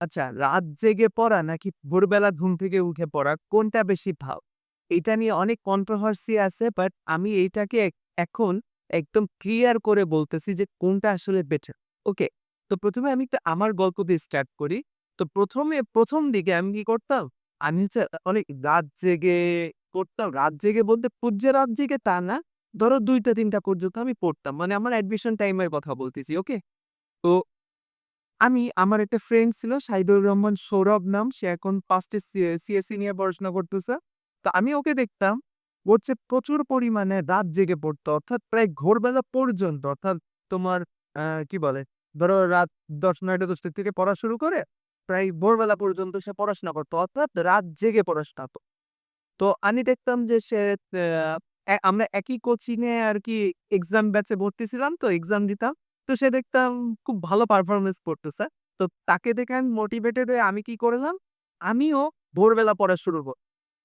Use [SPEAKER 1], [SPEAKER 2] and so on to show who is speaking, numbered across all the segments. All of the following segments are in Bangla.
[SPEAKER 1] আচ্ছা রাত জেগে পড়া নাকি ভোরবেলা ঘুম থেকে উঠে পড়া কোনটা বেশি ভালো? এটা নিয়ে অনেক কন্ট্রোভার্সি আছে বাট আমি এইটাকে এখন একদম ক্লিয়ার করে বলতেছি যে কোনটা আসলে বেটার। ওকে? তো প্রথমে আমি আমার গল্প দিয়ে স্টার্ট করি। তো প্রথমে, প্রথম দিকে আমি কি করতাম? আমি হচ্ছে অনেক রাত জেগে পড়তাম। রাত জেগে বলতে খুব যে রাত জেগে তা না। ধরো ২টা-৩টা পর্যন্ত আমি পড়তাম। মানে আমার অ্যাডমিশন টাইমের কথা বলতেছি। ওকে? তো আমি আমার একটা ফ্রেন্ড ছিল সাইদুর রহমান সৌরভ নাম। সে এখন 1st এ সি সিএসই নিয়ে পড়াশোনা করতেছে। তো আমি ওকে দেখতাম, হচ্ছে প্রচুর পরিমাণে রাত জেগে পড়তো। অর্থাৎ প্রায় ভোরবেলা পর্যন্ত অর্থাৎ তোমার কি বলে? ধরো রাত ১০ ৯টা ১০ টা থেকে পড়া শুরু করে প্রায় ভোরবেলা পর্যন্ত সে পড়াশোনা করতো। অর্থাৎ রাত জেগে পড়াশোনা হতো। তো আমি দেখতাম যে সে আমরা একই কোচিংয়ে আর কি এক্সাম ব্যাচে ভর্তি ছিলাম তো এক্সাম দিতাম। তো সে দেখতাম খুব ভালো পারফরম্যান্স করতেছে। তো তাকে দেখে আমি মোটিভেটেড হয়ে আমি কি করলাম? আমিও ভোরবেলা পড়া শুরু কর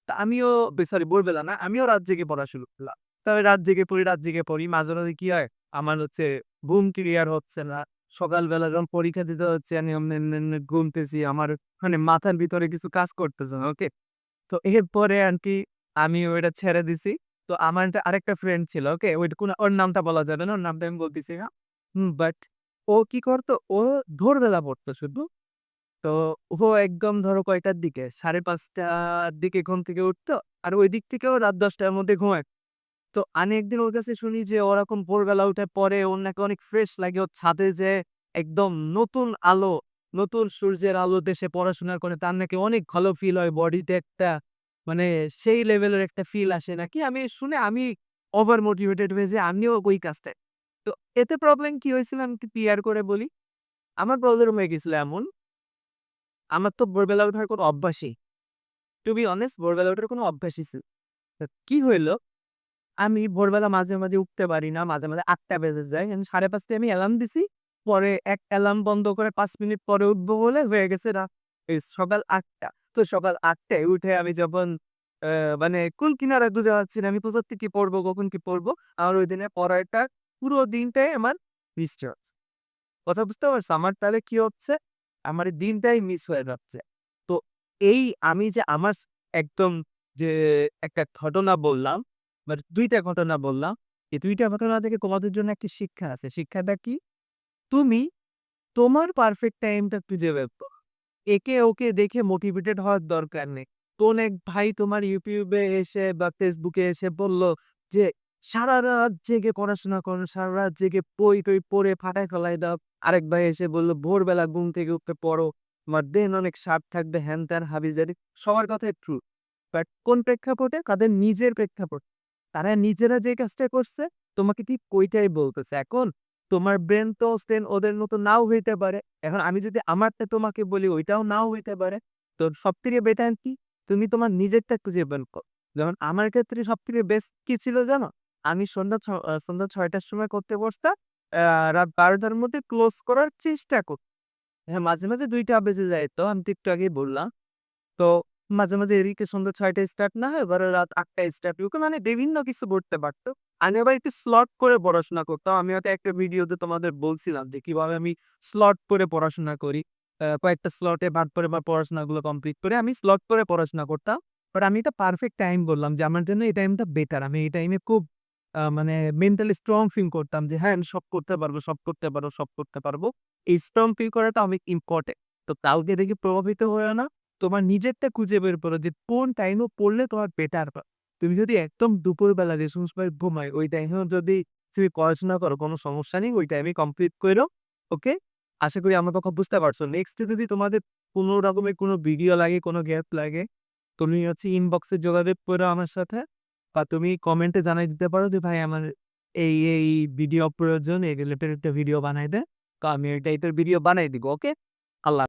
[SPEAKER 1] তা আমিও সরি ভোরবেলা না, আমিও রাত জেগে পড়া শুরু করলাম। তো আমি রাত জেগে পড়ি, রাত জেগে পড়ি। মাঝে, মাঝে কি হয়? আমার হচ্ছে ঘুম ক্লিয়ার হচ্ছে না। সকালবেলা যখন পরীক্ষা দিতে হচ্ছে আমি ঘুমতেছি। আমার মানে মাথার ভিতরে কিছু কাজ করতেছে না। ওকে? তো এরপরে আর কি আমি ওইটা ছেড়ে দিছি। তো আমার আরেকটা ফ্রেন্ড ছিল। ওকে? ওইটা কোন ওর নামটা বলা যাবে না। ওর নামটা আমি বলতেছি না। বাট ও কি করতো? ও ভোরবেলা পড়তো শুধু। তো ও একদম ধরো কয়টার দিকে? সাড়ে পাঁচটার দিকে ঘুম থেকে উঠতো। আর ওই দিক থেকেও রাত দশটার মধ্যে ঘুমায়। তো আমি একদিন ওর কাছে শুনি যে ওরকম ভোরবেলা উঠে পরে ওর নাকি অনেক ফ্রেশ লাগে। ওর ছাদে যে একদম নতুন আলো, নতুন সূর্যের আলো দেশে পড়াশোনা করে। তার নাকি অনেক ভালো ফিল হয়। বডিতে একটা মানে সেই লেভেলের একটা ফিল আসে নাকি। আমি শুনে আমি ওভার মোটিভেটেড হয়ে যে আমিও ওই কাজটাই। তো এতে প্রবলেম কি হয়েছিল আমি একটু ক্লিয়ার করে বলি। আমার প্রবলেম হয়ে গেছিল এমন আমার তো ভোরবেলা ওঠার কোনো অভ্যাসই টু বি অনেস্ট ভোরবেলা ওঠার কোনো অভ্যাসই ছিল কি হইল? আমি ভোরবেলা মাঝে, মাঝে উঠতে পারি না। মাঝে, মাঝে ৮ঃ০০ বেজে যায়। এন্ড ৫:৩০ টায় আমি অ্যালার্ম দিছি। পরে এক অ্যালার্ম বন্ধ করে পাঁচ মিনিট পরে উঠবো বলে হয়ে গেছে রাত এই সকাল আটটা তো সকাল আটটায় উঠে আমি যখন মানে কুল কিনারা খুঁজে পাচ্ছি না। আমি কোথা থেকে পড়ব, কখন কি পড়ব? আমার ওই দিনের পড়াটা পুরো দিনটাই আমার মিসড হচ্ছে। কথা বুঝতে পারছ? আমার তাহলে কি হচ্ছে? আমার দিনটাই মিস হয়ে যাচ্ছে। তো এই আমি যে আমার একদম যে একটা ঘটনা বললাম, মানে ২ টা ঘটনা বললাম। এই দুইটা ঘটনা থেকে তোমাদের জন্য একটি শিক্ষা আছে। শিক্ষাটা কি? তুমি তোমার পারফেক্ট টাইমটা খুঁজে বের। একে ওকে দেখে মোটিভেটেড হওয়ার দরকার নেই। কোন এক ভাই তোমার এ এসে বা এ এসে বলল যে, "সারারাত জেগে পড়াশোনা করো, সারারাত জেগে বই-টই পড়ে ফাটায় ফেলাই দাও।" আরেক ভাই এসে বলল, "ভোরবেলা ঘুম থেকে উঠে পড়ো। তোমার ব্রেইন অনেক শার্প থাকবে।" হ্যান-ত্যান হাবি-জাবি। সবার কথাই ট্রু। বাট কোন প্রেক্ষাপটে? তাদের নিজের প্রেক্ষাপট। তারা নিজেরা যে কাজটা করছে তোমাকে ঠিক ওইটাই বলতেছে। এখন তোমার ব্রেন তো সেম ওদের মতো নাও হইতে পারে। এখন আমি যদি আমারটা তোমাকে বলি ওইটাও নাও হইতে পারে। তো সবথেকে বেটার কি? তুমি তোমার নিজেরটা খুঁজে বের করো। যেমন আমার ক্ষেত্রে সবথেকে বেস্ট কি ছিল জানো? আমি সন্ধ্যা সন্ধ্যা ছয়টার সময় করতে বসতাম। রাত বারোটার মধ্যে ক্লোজ করার চেষ্টা করতাম। হ্যাঁ, মাঝে, মাঝে দুইটা বেজে যায় তো আমি তো একটু আগেই বললাম। তো মাঝে, মাঝে এদিকে সন্ধ্যা ৬ঃ০০ টায় স্টার্ট না হয় ধরো রাত ৮ঃ০০ টায় স্টার্ট হইতো। মানে বিভিন্ন কিছু করতে পারত। আমি আবার একটু স্লট করে পড়াশোনা করতাম। আমি হয়তো একটা ভিডিওতে তোমাদের বলছিলাম যে কীভাবে আমি স্লট করে পড়াশোনা করি। কয়েকটা স্লটে ভাগ করে আমার পড়াশোনাগুলো কমপ্লিট করে আমি স্লট করে পড়াশোনা করতাম। বাট আমি একটা পারফেক্ট টাইম বললাম যে আমার জন্য এই টাইমটা বেটার। আমি এই টাইমে খুব মানে মেন্টালি স্ট্রং ফিল করতাম যে হ্যাঁ, সব করতে পারব, সব করতে পারব, সব করতে পারব। এই স্ট্রং ফিল করাটা অনেক ইম্পর্টেন্ট তো কাউকে দেখে প্রভাবিত হইও না। তোমার নিজেরটা খুঁজে বের করো যে কোন টাইমে পড়লে তোমার বেটার হয়। তুমি যদি একদম দুপুরবেলা যে সময় ঘুমায় ওই টাইমেও যদি তুমি পড়াশোনা করো কোনো সমস্যা নেই। ওই টাইমে কমপ্লিট করো ওকে? আশা করি আমার কথা বুঝতে পারছ। নেক্সট যদি তোমাদের কোনো রকমের কোনো ভিডিও লাগে, কোনো গ্যাপ লাগে, তুমি হচ্ছে ইনবক্সে যোগাযোগ করো আমার সাথে। বা তুমি কমেন্টে জানাই দিতে পারো যে ভাই আমার এই, এই ভিডিও প্রয়োজন। এই রিলেটেড একটা ভিডিও বানাই দে। তো আমি এই টাইপের ভিডিও বানাই দিব। ওকে? আল্লাহ